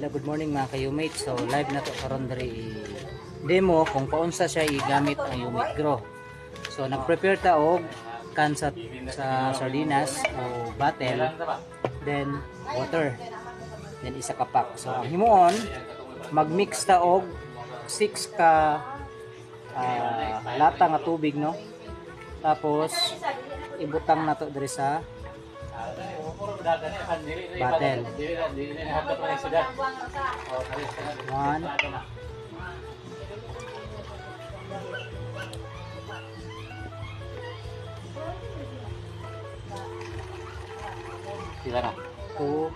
Hello, good morning mga ka-umate. So, live na to karon diri demo kung paunsa siya igamit ang umate grow. So, nag-prepare ta og can sa, sa sardinas o bottle, then water, then isa ka pack. So, ang himuon, mag-mix ta og 6 ka ah, lata nga tubig, no? Tapos, ibutang na to diri sa Baten. One. Silakan. Two.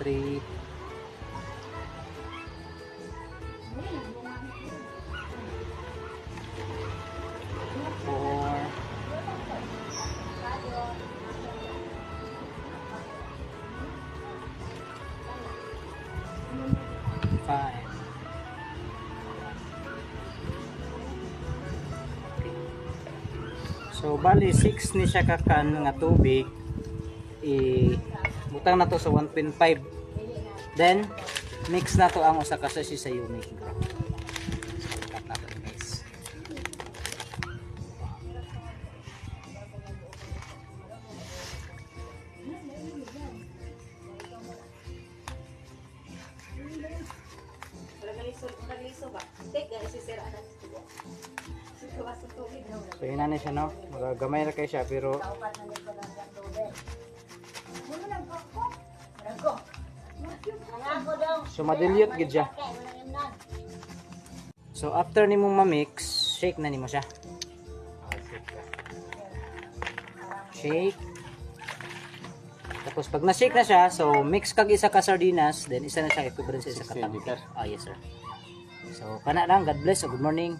Three. Five. So bali 6 ni siya kakan nga tubig. I butang na to sa 1.5 then mix na to ang usa ka sa yumik so yun na na siya no? Magagamay na kayo siya pero so madilyot gid siya. So after nimong ma-mix shake na nimo siya. Shake. Tapos pag na-shake na siya so mix kag isa ka sardinas then isa na siya equivalent sa isa ka 16 tangke ah yes sir so kana lang God bless. So good morning